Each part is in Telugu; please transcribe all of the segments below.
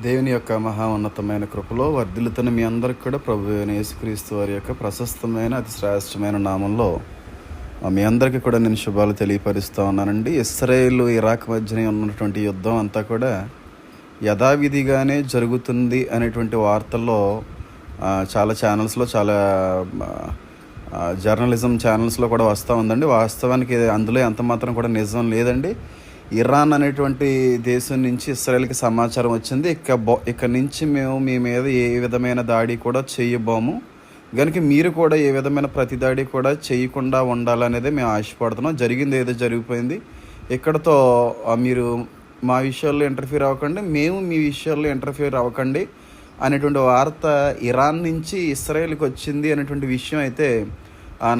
దేవుని యొక్క మహా ఉన్నతమైన కృపలో వర్ధిల్లుతున్న మీ అందరికి కూడా ప్రభు యేసుక్రీస్తు వారి యొక్క ప్రశస్తమైన అతి శ్రేష్టమైన నామంలో మీ అందరికీ కూడా నేను శుభాలు తెలియపరుస్తూ ఉన్నానండి. ఇస్రాయేల్ ఇరాక్ మధ్యనే ఉన్నటువంటి యుద్ధం అంతా కూడా యథావిధిగానే జరుగుతుంది అనేటువంటి వార్తల్లో చాలా ఛానల్స్లో చాలా జర్నలిజం ఛానల్స్లో కూడా వస్తూ ఉందండి. వాస్తవానికి అందులో ఎంత మాత్రం కూడా నిజం లేదండి. ఇరాన్ అనేటువంటి దేశం నుంచి ఇస్రాయల్కి సమాచారం వచ్చింది. ఇక బో ఇక నుంచి మేము మీ మీద ఏ విధమైన దాడి కూడా చేయబోము. కనుక మీరు కూడా ఏ విధమైన ప్రతి దాడి కూడా చేయకుండా ఉండాలనేదే మేము ఆశపడుతున్నాం. జరిగింది ఏదో జరిగిపోయింది. ఇక్కడతో మీరు మా విషయాల్లో ఇంటర్ఫీర్ అవ్వకండి. మేము మీ విషయాల్లో ఇంటర్ఫీర్ అవ్వకండి అనేటువంటి వార్త ఇరాన్ నుంచి ఇస్రాయేల్కి వచ్చింది అనేటువంటి విషయం అయితే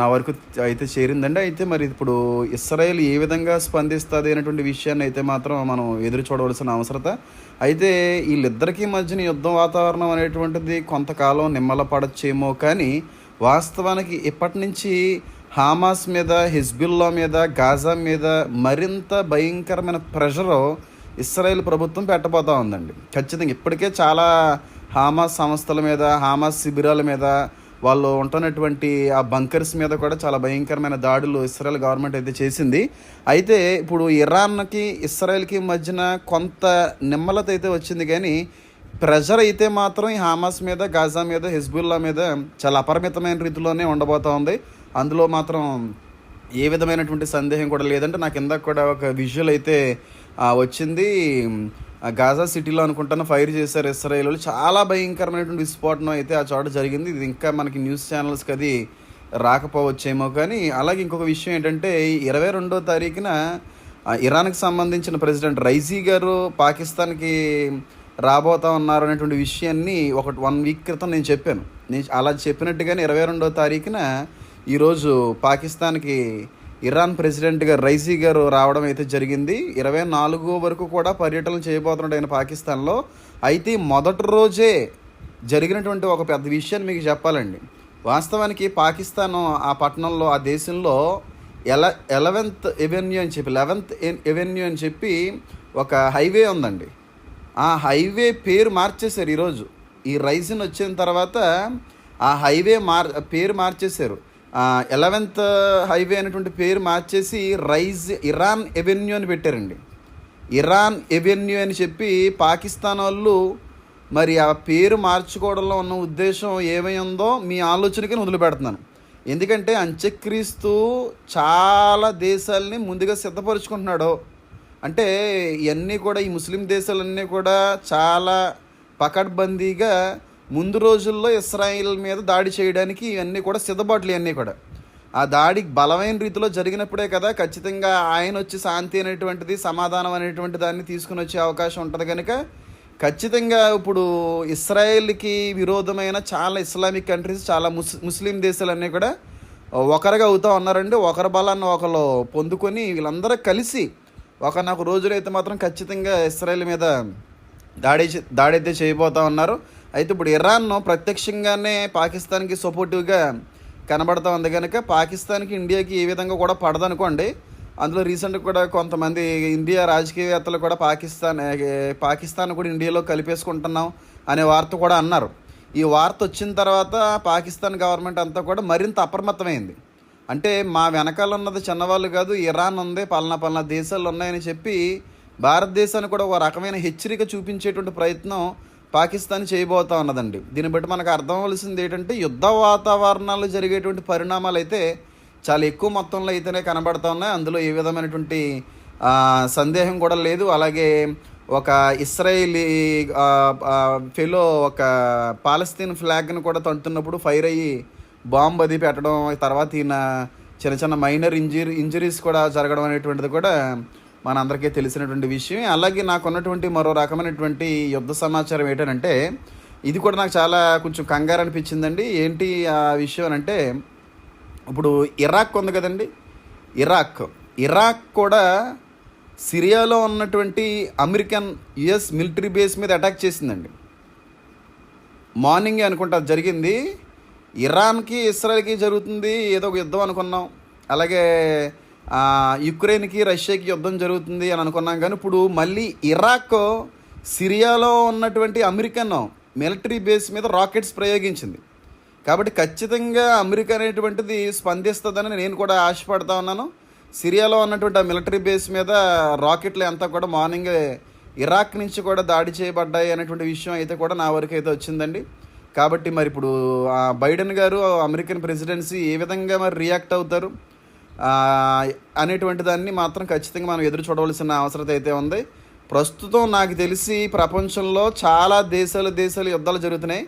నా వరకు అయితే చేరిందండి. అయితే మరి ఇప్పుడు ఇస్రాయేల్ ఏ విధంగా స్పందిస్తుంది అనేటువంటి విషయాన్ని అయితే మాత్రం మనం ఎదురు చూడవలసిన అవసరత. అయితే వీళ్ళిద్దరికీ మధ్యన యుద్ధం వాతావరణం అనేటువంటిది కొంతకాలం నిమ్మల పడచ్చేమో కానీ వాస్తవానికి ఇప్పటి నుంచి హామాస్ మీద హిజ్బుల్లా మీద గాజా మీద మరింత భయంకరమైన ప్రెషరు ఇస్రాయేల్ ప్రభుత్వం పెట్టబోతా ఉందండి. ఖచ్చితంగా ఇప్పటికే చాలా హామాస్ సంస్థల మీద హామాస్ శిబిరాల మీద వాళ్ళు ఉంటున్నటువంటి ఆ బంకర్స్ మీద కూడా చాలా భయంకరమైన దాడులు ఇస్రాయల్ గవర్నమెంట్ అయితే చేసింది. అయితే ఇప్పుడు ఇరాన్కి ఇస్రాయల్కి మధ్యన కొంత నిమ్మలత అయితే వచ్చింది కానీ ప్రెషర్ అయితే మాత్రం ఈ హామాస్ మీద గాజా మీద హిజ్బుల్లా మీద చాలా అపరిమితమైన రీతిలోనే ఉండబోతా ఉంది. అందులో మాత్రం ఏ విధమైనటువంటి సందేహం కూడా లేదంటే నాకు ఇందాక కూడా ఒక విజువల్ అయితే వచ్చింది. గాజా సిటీలో అనుకుంటాను ఫైర్ చేశారు ఇస్రాయేల్ చాలా భయంకరమైనటువంటి విస్ఫోటనం అయితే ఆ చోట జరిగింది. ఇది ఇంకా మనకి న్యూస్ ఛానల్స్కి అది రాకపోవచ్చేమో కానీ అలాగే ఇంకొక విషయం ఏంటంటే ఇరవై రెండో తారీఖున ఇరాన్కి సంబంధించిన ప్రెసిడెంట్ రైజీ గారు పాకిస్తాన్కి రాబోతా ఉన్నారు అనేటువంటి విషయాన్ని ఒక వన్ వీక్ క్రితం నేను చెప్పాను. నేను అలా చెప్పినట్టుగానే ఇరవై రెండో తారీఖున ఈరోజు పాకిస్తాన్కి ఇరాన్ ప్రెసిడెంట్గా రైజీ గారు రావడం అయితే జరిగింది. ఇరవై నాలుగో వరకు కూడా పర్యటన చేయబోతున్నాడు ఆయన పాకిస్తాన్లో. అయితే మొదటి రోజే జరిగినటువంటి ఒక పెద్ద విషయాన్ని మీకు చెప్పాలండి. వాస్తవానికి పాకిస్తాన్ ఆ పట్టణంలో ఆ దేశంలో ఎల ఎలవెన్త్ ఎవెన్యూ అని చెప్పి లెవెన్త్ ఎవెన్యూ అని చెప్పి ఒక హైవే ఉందండి. ఆ హైవే పేరు మార్చేశారు ఈరోజు. ఈ రైజిన్ వచ్చిన తర్వాత ఆ హైవే మార్ పేరు మార్చేశారు. ఎలవెంత్ హైవే అనేటువంటి పేరు మార్చేసి రైజ్ ఇరాన్ ఎవెన్యూ అని పెట్టారండి. ఇరాన్ ఎవెన్యూ అని చెప్పి పాకిస్తాన్ వాళ్ళు మరి ఆ పేరు మార్చుకోవడంలో ఉన్న ఉద్దేశం ఏమై ఉందో మీ ఆలోచనకి వదిలిపెడుతున్నాను. ఎందుకంటే అంత్యక్రీస్తు చాలా దేశాలని ముందుగా సిద్ధపరుచుకుంటున్నాడు. అంటే ఇవన్నీ కూడా ఈ ముస్లిం దేశాలన్నీ కూడా చాలా పకడ్బందీగా ముందు రోజుల్లో ఇస్రాయిల్ మీద దాడి చేయడానికి ఇవన్నీ కూడా సిద్ధపాట్లు ఇవన్నీ కూడా. ఆ దాడి బలమైన రీతిలో జరిగినప్పుడే కదా ఖచ్చితంగా ఆయన వచ్చి శాంతి అనేటువంటిది సమాధానం అనేటువంటి దాన్ని తీసుకుని వచ్చే అవకాశం ఉంటుంది కనుక ఖచ్చితంగా ఇప్పుడు ఇస్రాయేల్కి విరోధమైన చాలా ఇస్లామిక్ కంట్రీస్ చాలా ముస్ ముస్లిం దేశాలన్నీ కూడా ఒకరిగా అవుతా ఉన్నారండి. ఒకరి బలాన్ని ఒకరు పొందుకొని వీళ్ళందరూ కలిసి ఒకనొక రోజులైతే మాత్రం ఖచ్చితంగా ఇస్రాయేల్ మీద దాడి దాడి అయితే చేయబోతూ ఉన్నారు. అయితే ఇప్పుడు ఇరాన్ను ప్రత్యక్షంగానే పాకిస్తాన్కి సపోర్టివ్గా కనబడతా ఉంది కనుక పాకిస్తాన్కి ఇండియాకి ఏ విధంగా కూడా పడదనుకోండి. అందులో రీసెంట్గా కూడా కొంతమంది ఇండియా రాజకీయవేత్తలు కూడా పాకిస్తాన్ పాకిస్తాన్ కూడా ఇండియాలో కలిపేసుకుంటున్నాం అనే వార్త కూడా అన్నారు. ఈ వార్త వచ్చిన తర్వాత పాకిస్తాన్ గవర్నమెంట్ అంతా కూడా మరింత అప్రమత్తమైంది. అంటే మా వెనకాల ఉన్నది చిన్నవాళ్ళు కాదు ఇరాన్ ఉంది పలానా పలానా దేశాలు ఉన్నాయని చెప్పి భారతదేశాన్ని కూడా ఒక రకమైన హెచ్చరిక చూపించేటువంటి ప్రయత్నం పాకిస్తాన్ చేయబోతా ఉన్నదండి. దీన్ని బట్టి మనకు అర్థం అవ్వాల్సింది ఏంటంటే యుద్ధ వాతావరణాలు జరిగేటువంటి పరిణామాలు అయితే చాలా ఎక్కువ మొత్తంలో అయితేనే కనబడతా ఉన్నాయి. అందులో ఏ విధమైనటువంటి సందేహం కూడా లేదు. అలాగే ఒక ఇస్రాయేలీ ఫెలో ఒక పాలస్తీన్ ఫ్లాగ్ను కూడా తంటున్నప్పుడు ఫైర్ అయ్యి బాంబు అది పెట్టడం తర్వాత ఈయన చిన్న చిన్న మైనర్ ఇంజరీ ఇంజరీస్ కూడా జరగడం అనేటువంటిది కూడా మనందరికీ తెలిసినటువంటి విషయం అలాగే నాకు ఉన్నటువంటి మరో రకమైనటువంటి యుద్ధ సమాచారం ఏంటంటే ఇది కూడా నాకు చాలా కొంచెం కంగారు అనిపించిందండి. ఏంటి ఆ విషయం అని అంటే ఇప్పుడు ఇరాక్ ఉంది కదండి. ఇరాక్. ఇరాక్ కూడా సిరియాలో ఉన్నటువంటి అమెరికన్ యుఎస్ మిలిటరీ బేస్ మీద అటాక్ చేసిందండి. మార్నింగే అనుకుంటా అది జరిగింది. ఇరాన్కి ఇస్రాయల్కి జరుగుతుంది. ఏదో ఒక యుద్ధం అనుకున్నాం. అలాగే యుక్రెయిన్కి రష్యాకి యుద్ధం జరుగుతుంది అని అనుకున్నాం. కానీ ఇప్పుడు మళ్ళీ ఇరాక్ సిరియాలో ఉన్నటువంటి అమెరికన్ మిలిటరీ బేస్ మీద రాకెట్స్ ప్రయోగించింది. కాబట్టి ఖచ్చితంగా అమెరికా అనేటువంటిది స్పందిస్తుందని నేను కూడా ఆశపడతా ఉన్నాను. సిరియాలో ఉన్నటువంటి ఆ మిలిటరీ బేస్ మీద రాకెట్లు అంతా కూడా మార్నింగ్ ఇరాక్ నుంచి కూడా దాడి చేయబడ్డాయి అనేటువంటి విషయం అయితే కూడా నా వరకు అయితే వచ్చిందండి. కాబట్టి మరి ఇప్పుడు ఆ బైడెన్ గారు అమెరికన్ ప్రెసిడెన్సీ ఏ విధంగా మరి రియాక్ట్ అవుతారు? అనేటువంటి దాన్ని మాత్రం ఖచ్చితంగా మనం ఎదురు చూడవలసిన అవసరం అయితే ఉంది. ప్రస్తుతం నాకు తెలిసి ప్రపంచంలో చాలా దేశాలు దేశాలు యుద్ధాలు జరుగుతున్నాయి.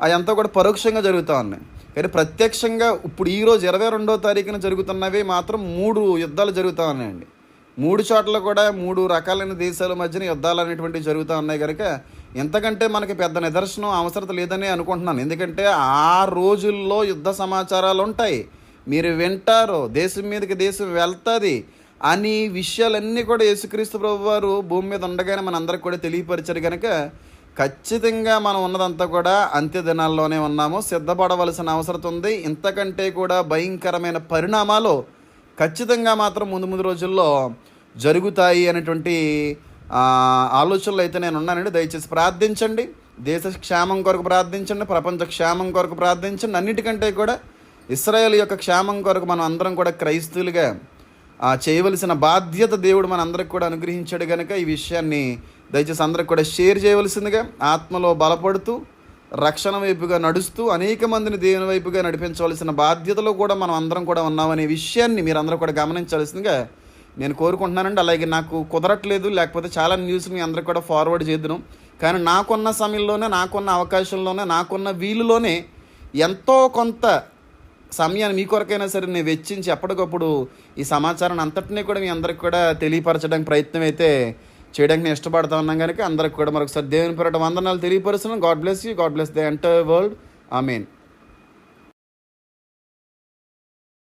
అవంతా కూడా పరోక్షంగా జరుగుతూ ఉన్నాయి. కానీ ప్రత్యక్షంగా ఇప్పుడు ఈరోజు ఇరవై రెండో తారీఖున జరుగుతున్నవి మాత్రం మూడు యుద్ధాలు జరుగుతూ ఉన్నాయండి. మూడు చోట్ల కూడా మూడు రకాలైన దేశాల మధ్యన యుద్ధాలు అనేటువంటివి జరుగుతూ ఉన్నాయి కనుక ఎంతకంటే మనకి పెద్ద నిదర్శనం అవసరత లేదని అనుకుంటున్నాను. ఎందుకంటే ఆ రోజుల్లో యుద్ధ సమాచారాలు ఉంటాయి. మీరు వింటారు దేశం మీదకి దేశం వెళ్తుంది అని విషయాలన్నీ కూడా యేసుక్రీస్తు ప్రభు వారు భూమి మీద ఉండగానే మనందరికి కూడా తెలియపరిచారు కనుక ఖచ్చితంగా మనం ఉన్నదంతా కూడా అంత్య దినాల్లోనే ఉన్నాము. సిద్ధపడవలసిన అవసరం ఉంది. ఇంతకంటే కూడా భయంకరమైన పరిణామాలు ఖచ్చితంగా మాత్రం ముందు ముందు రోజుల్లో జరుగుతాయి అనేటువంటి ఆలోచనలు అయితే నేను ఉన్నానండి. దయచేసి ప్రార్థించండి. దేశ క్షేమం కొరకు ప్రార్థించండి. ప్రపంచ క్షేమం కొరకు ప్రార్థించండి. అన్నిటికంటే కూడా ఇస్రాయేల్ యొక్క క్షేమం కొరకు మనం అందరం కూడా క్రైస్తవులుగా ఆ, చేయవలసిన బాధ్యత దేవుడు మన అందరికి కూడా అనుగ్రహించాడు కనుక ఈ విషయాన్ని దయచేసి అందరికి కూడా షేర్ చేయవలసిందిగా ఆత్మలో బలపడుతూ రక్షణ వైపుగా నడుస్తూ అనేక మందిని దేవుని వైపుగా నడిపించవలసిన బాధ్యతలో కూడా మనం అందరం కూడా ఉన్నామనే విషయాన్ని మీరు అందరూ కూడా గమనించాల్సిందిగా నేను కోరుకుంటున్నానండి. అలాగే నాకు కుదరట్లేదు లేకపోతే చాలా న్యూస్ మీ అందరికి కూడా ఫార్వర్డ్ చేద్దును. కానీ నాకున్న సమయంలోనే నాకున్న అవకాశంలోనే నాకున్న వీలులోనే ఎంతో కొంత సమయాన్ని మీ కొరకైనా సరే నేను వెచ్చించి ఎప్పటికప్పుడు ఈ సమాచారాన్ని అంతటినీ కూడా మీ అందరికి కూడా తెలియపరచడానికి ప్రయత్నం అయితే చేయడానికి నేను ఇష్టపడతా ఉన్నాం కనుక అందరికి కూడా మరొకసారి దేవుని పేరట వందనాలు తెలియపరుస్తున్నాను. God bless you. God bless the entire world. I mean